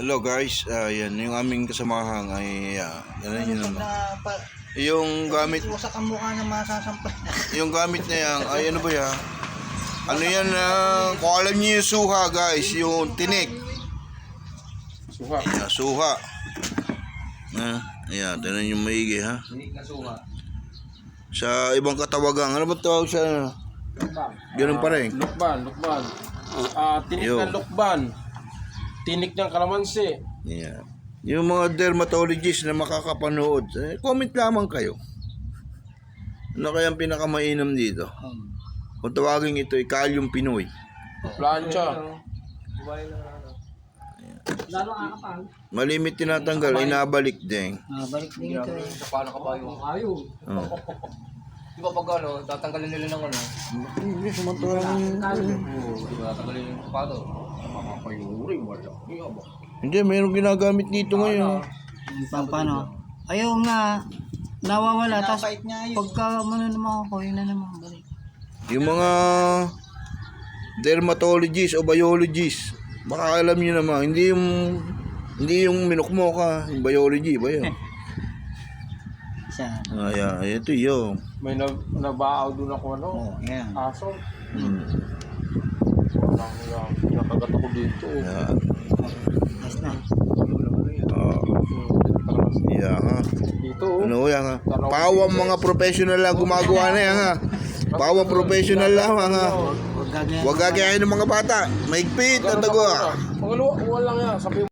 Hello guys, Ah, yan yung aming kasamahan ay uh, yan yun naman. na, pa, Yung gamit, Iwasak ang mukha ng masasampal. yung gamit na yan, ay ano ba yan? Ano yan, uh, kung alam niyo yung suha guys, yung tinik. Suha. Ayan, suha. Ah, ayan, tinan yung maigi ha. Tinik na suha. Sa ibang katawagan, ano ba tawag sa Ganun pa rin. Lukban, lukban. Ah, tinik Yo. ng lukban. Tinik ng kalamansi. Ayan. Yung mga dermatologist na makakapanood, eh, comment lamang kayo. Ano kayang pinakamainam dito? Kung tawagin ito ay Kalium Pinoy. Plancha. Lalo kakapal. Malimit tinatanggal, ay nabalik din. Ah, balik din ito eh. Paano ka ba yung ayaw? Oh. Di ba pag ano, tatanggalin nila ng ano? Hindi, samantalang... Oo, di ba tatanggalin yung sapato? Makakayuri, wala. Iya ba? Hindi, mayroong ginagamit dito ngayon. Yung pang paano? Ayaw nga. Nawawala. Tapos pagka ano naman ako, yun na naman balik. Yung mga dermatologist o biologist, baka alam nyo naman, hindi yung hindi yung minukmo ka, yung biology ba yun? Isa. Ay, ito yun. May nab nabaaw doon ako ano. Oh, yan. Aso. Hmm. Nakagat ako dito. Yan. Ayos na. Ah, yan ha. Dito. oh. Ano yan ha? Pawang mga professional lang gumagawa na yan ha. Pawang professional lang ha. Huwag gagayahin ng mga bata. Maigpit, ha. Mga luwa, lang yan. Sabi